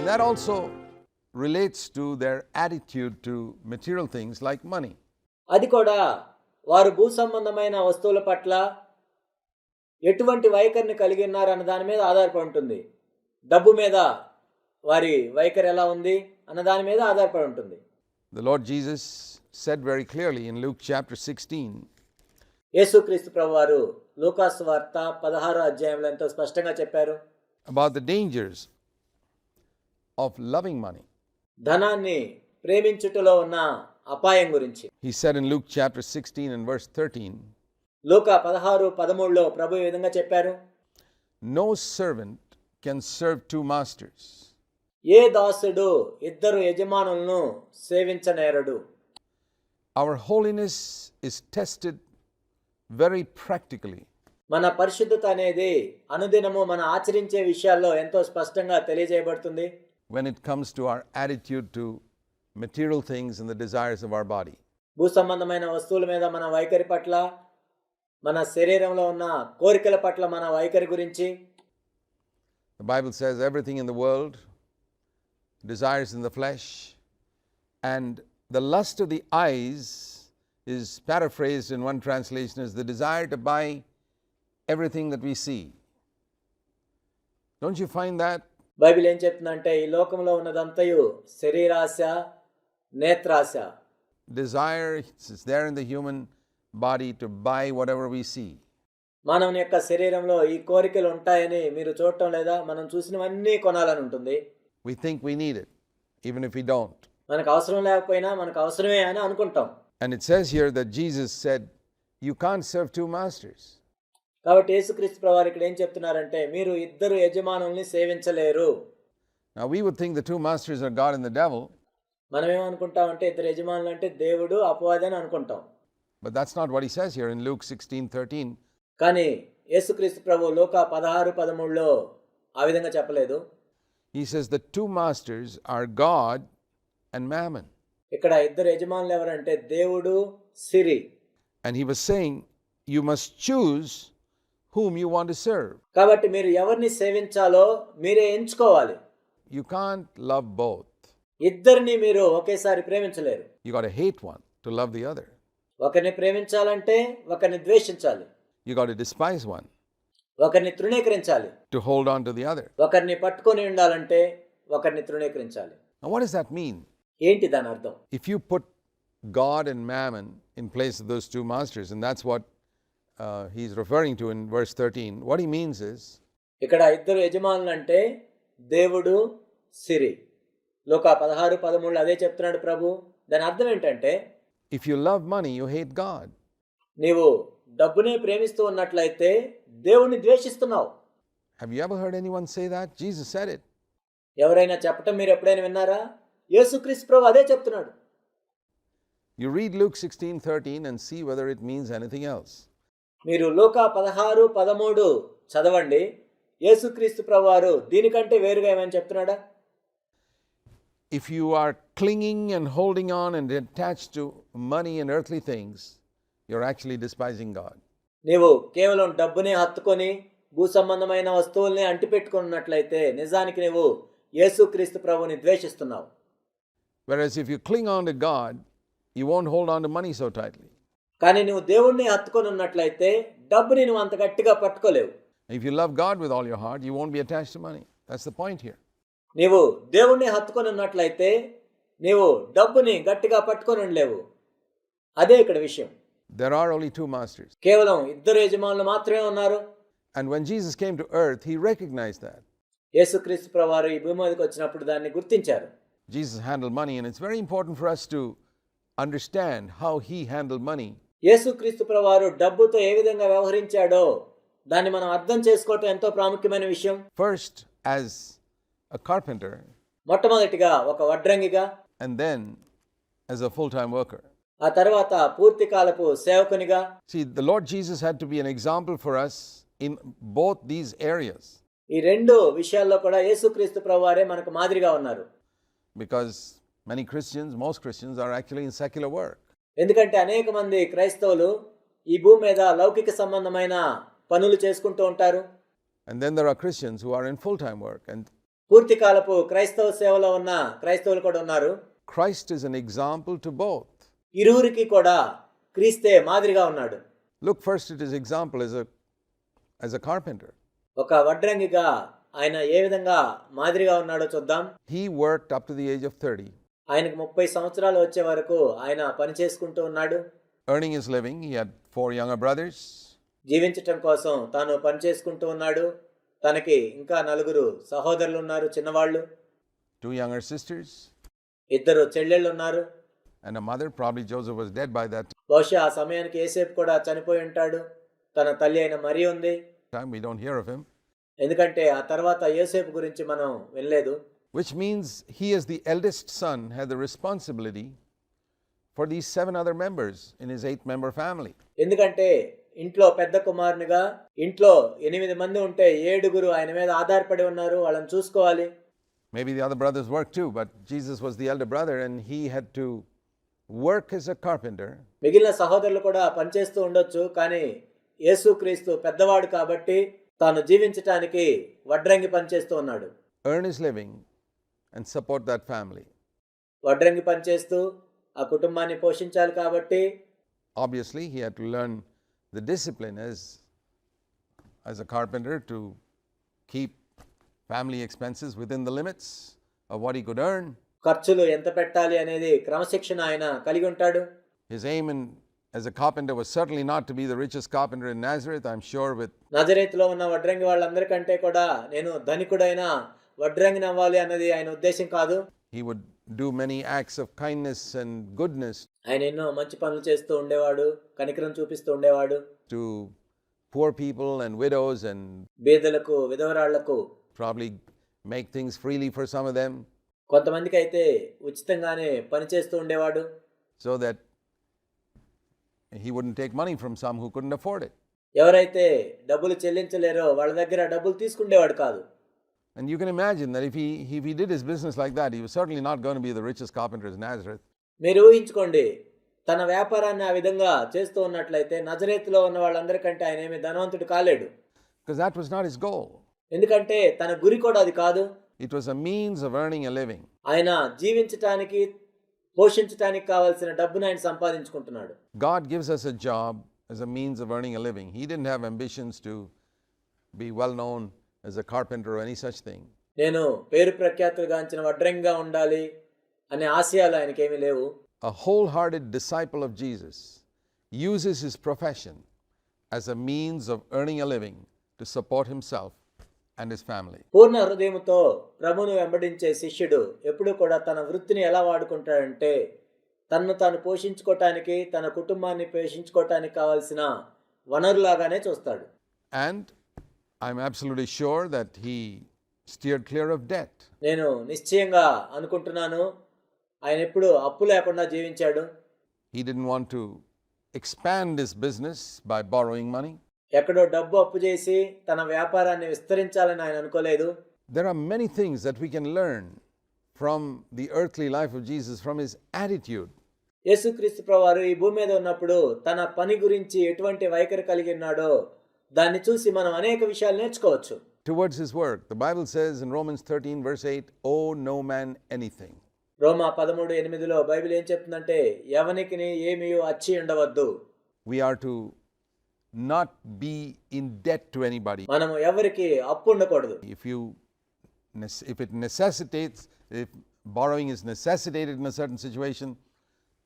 And that also relates to their attitude to material things like money. అది కూడా వారు భూ సంబంధమైన వస్తువుల పట్ల ఎటువంటి వైఖరిని కలిగి ఉన్నారు అన్న దాని మీద ఆధారపడి ఉంటుంది. డబ్బు మీద వారి వైఖరి ఎలా ఉంది అన్న దాని మీద ఆధారపడి ఉంటుంది. The Lord Jesus said very clearly in Luke chapter 16 యేసుక్రీస్తు ప్రభు వారు లూకాసు వార్త పదహారో అధ్యాయంలో ఎంతో స్పష్టంగా చెప్పారు. About the dangers of loving money. ధనాన్ని ప్రేమించుటలో ఉన్న అపాయం గురించి. He said in Luke chapter 16 and verse 13 లూకా పదహారు పదమూడులో ప్రభు ఈ విధంగా చెప్పారు? No servant can serve two masters. ఏ దాసుడు ఇద్దరు యజమానులను సేవించనేరడు? Our holiness is tested very practically. మన పరిశుద్ధత అనేది అనుదినము మన ఆచరించే విషయాల్లో ఎంతో స్పష్టంగా తెలియజేయబడుతుంది. when it comes to our attitude to material things and the desires of our body. భూ సంబంధమైన వస్తువుల మీద మన వైఖరి పట్ల మన శరీరంలో ఉన్న కోరికల పట్ల మన వైఖరి గురించి The Bible says everything in the world desires in the flesh, and the lust of the eyes is paraphrased in one translation as the desire to buy everything that we see. Don't you find that? Bible ఏం చెప్తుందంటే ఈ లోకంలో ఉన్నదంతయు శరీరాశ నేత్రాశ Desire is there in the human body to buy whatever we see. మానవుని యొక్క శరీరంలో ఈ కోరికలు ఉంటాయని మీరు చూడటం లేదా మనం చూసినవన్నీ కొనాలని ఉంటుంది We think we need it, even if we don't. మనకు అవసరం లేకపోయినా మనకు అవసరమే అని అనుకుంటాం And it says here that Jesus said, You can't serve two masters. కాబట్టి యేసుక్రీస్తు ప్రభువారు ఇక్కడ ఏం చెప్తున్నారంటే మీరు ఇద్దరు యజమానుల్ని సేవించలేరు Now, we would think the two masters are God and the devil, మనం ఏమనుకుంటామంటే ఇద్దరు యజమానులు అంటే దేవుడు అపవాది అని అనుకుంటాం but that's not what he says here in Luke 16 13. కానీ యేసుక్రీస్తు ప్రభు లోక పదహారు పదమూడులో ఆ విధంగా చెప్పలేదు He says the two masters are God and mammon. ఇక్కడ ఇద్దరు యజమానులు ఎవరంటే దేవుడు సిరి And he was saying, You must choose whom you want to serve. కాబట్టి మీరు ఎవరిని సేవించాలో మీరే ఎంచుకోవాలి You can't love both. ఇద్దరిని మీరు ఒకేసారి ప్రేమించలేరు You got to hate one to love the other. ఒకరిని ప్రేమించాలంటే ఒకరిని ద్వేషించాలి You got to despise one ఒకరిని తృణీకరించాలి to hold on to the other. ఒకరిని పట్టుకొని ఉండాలంటే ఒకరిని తృణీకరించాలి Now, what does that mean? ఏంటి దాని అర్థం If you put God and mammon in place of those two masters, and that's what uh, he's referring to in verse 13, what he means is ఇక్కడ ఇద్దరు యజమానులు అంటే దేవుడు సిరి లోక పదహారు పదమూడు అదే చెప్తున్నాడు ప్రభు దాని అర్థం ఏంటంటే if you love money, you hate God. నీవు డబ్బునే ప్రేమిస్తూ ఉన్నట్లయితే దేవుణ్ణి ద్వేషిస్తున్నావు Have you ever heard anyone say that? Jesus said it. ఎవరైనా చెప్పటం మీరు ఎప్పుడైనా విన్నారా యేసుక్రీస్తు ప్రభు అదే చెప్తున్నాడు You read Luke 16 13 and see whether it means anything else. మీరు లోక పదహారు పదమూడు చదవండి. యేసుక్రీస్తు ప్రభువారు దీనికంటే వేరుగా ఏమైనా చెప్తున్నాడా? If you are clinging and holding on and attach to money and earthly things you are actually despising God నీవు కేవలం డబ్బుని హత్తుకొని భూ సంబంధమైన వస్తువుల్ని అంటిపెట్టుకున్నట్లయితే నిజానికి నీవు యేసుక్రీస్తు ప్రభుని ద్వేషిస్తున్నావు. Where if you cling on to God you won't hold on to money so tightly కానీ నువ్వు దేవుణ్ణి హత్తుకొని ఉన్నట్లయితే డబ్బుని నువ్వు అంత గట్టిగా పట్టుకోలేవు If you love God with all your heart, you won't be attached to money. That's the point here. నీవు దేవుణ్ణి హత్తుకొని ఉన్నట్లయితే నీవు డబ్బుని గట్టిగా పట్టుకొని ఉండలేవు అదే ఇక్కడ విషయం There are only two masters. కేవలం ఇద్దరు యజమానులు మాత్రమే ఉన్నారు And when Jesus came to earth, he recognized that. యేసుక్రీస్తు ప్రభువారు ఈ భూమి మీదకి వచ్చినప్పుడు దాన్ని గుర్తించారు Jesus handled money, and it's very important for us to understand how he handled money యేసుక్రీస్తు ప్రభువారు డబ్బుతో ఏ విధంగా వ్యవహరించాడో దాన్ని మనం అర్థం చేసుకోవటం ఎంతో ప్రాముఖ్యమైన విషయం first as a carpenter మొట్టమొదటిగా ఒక వడ్రంగిగా and then as a full time worker. ఆ తర్వాత పూర్తి కాలపు సేవకునిగా See, the Lord Jesus had to be an example for us in both these areas ఈ రెండు విషయాల్లో కూడా యేసుక్రీస్తు ప్రభువారే మనకు మాదిరిగా ఉన్నారు because many Christians, most Christians, are actually in secular work. ఎందుకంటే అనేక మంది క్రైస్తవులు ఈ భూమి మీద లౌకిక సంబంధమైన పనులు చేసుకుంటూ ఉంటారు. పూర్తి కాలపు క్రైస్తవ సేవలో ఉన్న క్రైస్తవులు కూడా ఉన్నారు. Christ is an example to both ఇరువురికి కూడా క్రీస్తే మాదిరిగా ఉన్నాడు. Look first it is example is as a carpenter ఒక వడ్రంగిగా ఆయన ఏ విధంగా మాదిరిగా ఉన్నాడో చూద్దాం. He work up to the age of thirty ఆయనకు ముప్పై సంవత్సరాలు వచ్చే వరకు ఆయన పని చేసుకుంటూ ఉన్నాడు earning his living. He had four younger brothers. జీవించటం కోసం తాను పని చేసుకుంటూ ఉన్నాడు తనకి ఇంకా నలుగురు సహోదరులు ఉన్నారు చిన్నవాళ్ళు two younger sisters, ఇద్దరు చెల్లెళ్ళు ఉన్నారు a mother. Probably Joseph was dead by that బహుశా ఆ సమయానికి ఏసేపు కూడా చనిపోయి ఉంటాడు తన తల్లి అయిన మరి ఉంది time. We don't hear of him. ఎందుకంటే ఆ తర్వాత యోసేపు గురించి మనం వినలేదు Which means he, as the eldest son, had the responsibility for these seven other members in his eight member family. ఎందుకంటే ఇంట్లో పెద్ద కుమారునిగా ఇంట్లో ఎనిమిది మంది ఉంటే ఏడుగురు ఆయన మీద ఆధారపడి ఉన్నారు వాళ్ళని చూసుకోవాలి Maybe the other brothers worked too, but Jesus was the elder brother and he had to work as a carpenter మిగిలిన సహోదరులు కూడా పనిచేస్తూ ఉండొచ్చు కానీ యేసుక్రీస్తు పెద్దవాడు కాబట్టి తాను జీవించటానికి వడ్రంగి పనిచేస్తూ ఉన్నాడు earn his living and support that family వడ్రంగి పనిచేస్తూ ఆ కుటుంబాన్ని పోషించాలి కాబట్టి obviously he had to learn the discipline is as a carpenter to keep family expenses within the limits what he could earn ఖర్చులు ఎంత పెట్టాలి అనేది క్రమశిక్షణ ఆయన కలిగి ఉంటాడు. His aim in as a carpenter was certainly not to be the riches carpenter in Nazareth I'm sure with నజరేత్లో ఉన్న వడ్రంగి వాళ్ళందరికంటే కూడా నేను ధనికుడైనా వడ్రంగి అవ్వాలి అన్నది ఆయన ఉద్దేశం కాదు. He would do many acts of kindness and goodness ఆయన ఎన్నో మంచి పనులు చేస్తూ ఉండేవాడు కనికరం చూపిస్తూ ఉండేవాడు. To poor people and widows and బీదలకు విధవరాళ్ళకు probably make things freely for some them కొంతమందికి అయితే ఉచితంగానే పని చేస్తూ ఉండేవాడు. So that he would take money from some who couldn't afford ఎవరైతే డబ్బులు చెల్లించలేరో వాళ్ళ దగ్గర డబ్బులు తీసుకుండేవాడు కాదు. And you can imagine that if he, if he did his business like that, he was certainly not going to be the richest carpenter in Nazareth. మీరు ఊహించుకోండి తన వ్యాపారాన్ని ఆ విధంగా చేస్తూ ఉన్నట్లయితే నజరేతులో ఉన్న వాళ్ళందరికంటే ఆయన ఏమి ధనవంతుడు కాలేడు Because that was not his goal. ఎందుకంటే తన గురి కూడా అది కాదు It was a means of earning a living. ఆయన జీవించటానికి పోషించటానికి కావాల్సిన డబ్బును ఆయన సంపాదించుకుంటున్నాడు God gives us a job as a means of earning a living. He didn't have ambitions to be well known as a carpenter or any such thing. నేను పేరు ప్రఖ్యాతులు గాంచిన వడ్రంగా ఉండాలి అనే ఆశయాలు ఆయనకేమీ లేవు A wholehearted disciple of Jesus uses his profession as a means of earning a living to support himself and his family. పూర్ణ హృదయముతో ప్రభును వెంబడించే శిష్యుడు ఎప్పుడు కూడా తన వృత్తిని ఎలా వాడుకుంటాడంటే తన్ను తాను పోషించుకోవటానికి తన కుటుంబాన్ని పోషించుకోవటానికి కావాల్సిన వనరులాగానే చూస్తాడు And I'm absolutely sure that he steered clear of debt. నేను నిశ్చయంగా అనుకుంటున్నాను ఆయన ఎప్పుడు అప్పు లేకుండా జీవించాడు He didn't want to expand his business by borrowing money. ఎక్కడో డబ్బు అప్పు చేసి తన వ్యాపారాన్ని విస్తరించాలని ఆయన అనుకోలేదు There are many things that we can learn from the earthly life of Jesus, from his attitude. యేసుక్రీస్తు ప్రభువారు ఈ భూమి మీద ఉన్నప్పుడు తన పని గురించి ఎటువంటి వైఖరి కలిగి ఉన్నాడో దాన్ని చూసి మనం అనేక విషయాలు నేర్చుకోవచ్చు towards his work. The Bible says in Romans 13, verse 8, owe no man anything. రోమా పదమూడు ఎనిమిదిలో బైబిల్ ఏం చెప్తుందంటే ఎవనికి ఏమీ అచ్చి ఉండవద్దు We are to not be in debt to anybody. మనము ఎవరికి అప్పు ఉండకూడదు If you nec- if it necessitates, if borrowing is necessitated in a certain situation,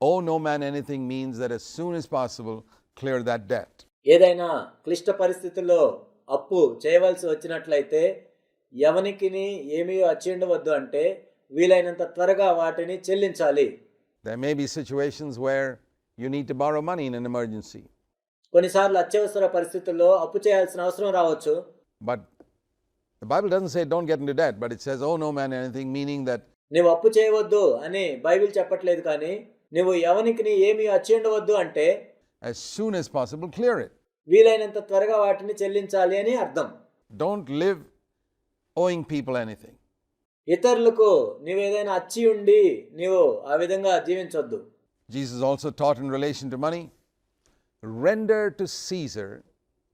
owe no man anything means that as soon as possible, clear that debt. ఏదైనా క్లిష్ట పరిస్థితుల్లో అప్పు చేయవలసి వచ్చినట్లయితే ఎవనికి ఏమీ అచ్చి ఉండవద్దు అంటే వీలైనంత త్వరగా వాటిని చెల్లించాలి. There may be situations where you need to borrow money in an emergency, కొన్నిసార్లు అత్యవసర పరిస్థితుల్లో అప్పు చేయాల్సిన అవసరం రావచ్చు. But the Bible doesn't say don't get into debt, but it says owe no man anything, meaning that నువ్వు అప్పు చేయవద్దు అని బైబిల్ చెప్పట్లేదు కానీ నువ్వు ఎవనికి ఏమీ అచ్చి ఉండవద్దు అంటే as soon as possible, clear it. వీలైనంత త్వరగా వాటిని చెల్లించాలి అని అర్థం Don't live owing people anything. ఇతరులకు నీవేదైనా అచ్చి ఉండి నీవు ఆ విధంగా జీవించొద్దు Jesus also taught in relation to money render to Caesar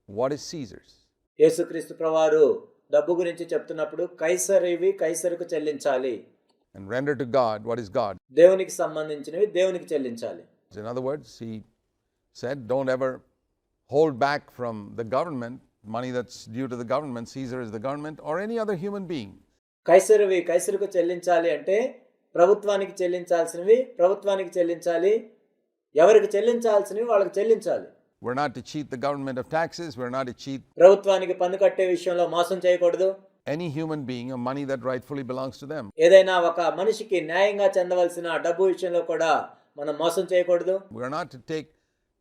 what is Caesar's. యేసుక్రీస్తు ప్రవారు డబ్బు గురించి చెప్తున్నప్పుడు కైసరివి కైసరుకు చెల్లించాలి and render to God what is God. దేవునికి సంబంధించినవి దేవునికి చెల్లించాలి In other words, he said, don't ever hold back from the government money that's due to the government. Caesar is the government or any other human being. కైసరువి కైసరుకు చెల్లించాలి అంటే ప్రభుత్వానికి చెల్లించాల్సినవి ప్రభుత్వానికి చెల్లించాలి ఎవరికి చెల్లించాల్సినవి వాళ్ళకి చెల్లించాలి We're not to cheat the government of taxes. We're not to cheat ప్రభుత్వానికి పన్ను కట్టే విషయంలో మోసం చేయకూడదు any human being of money that rightfully belongs to them. ఏదైనా ఒక మనిషికి న్యాయంగా చెందవలసిన డబ్బు విషయంలో కూడా మనం మోసం చేయకూడదు We're not to take,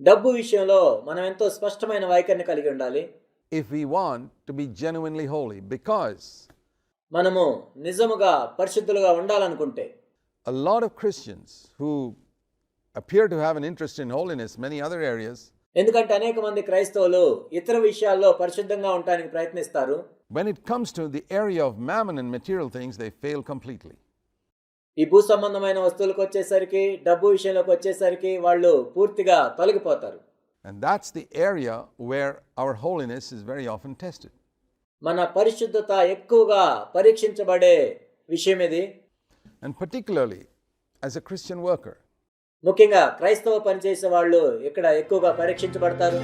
డబ్బు విషయంలో మనం ఎంతో స్పష్టమైన వైఖరిని కలిగి ఉండాలి if we want to be genuinely holy because మనము నిజముగా పరిశుద్ధులుగా ఉండాలనుకుంటే a lot of Christians who appear to have an interest in holiness, many other areas, ఎందుకంటే అనేక మంది క్రైస్తవులు ఇతర విషయాల్లో పరిశుద్ధంగా ఉండటానికి ప్రయత్నిస్తారు when it comes to the area of mammon and material things, they fail completely. ఈ భూ సంబంధమైన వస్తువులకు వచ్చేసరికి డబ్బు విషయంలోకి వచ్చేసరికి వాళ్ళు పూర్తిగా తొలగిపోతారు. And that's the area where our holiness is very often tested. మన పరిశుద్ధత ఎక్కువగా పరీక్షించబడే విషయం ఇది. And particularly as a Christian worker, ముఖ్యంగా క్రైస్తవ పనిచేసే వాళ్ళు ఇక్కడ ఎక్కువగా పరీక్షించబడతారు?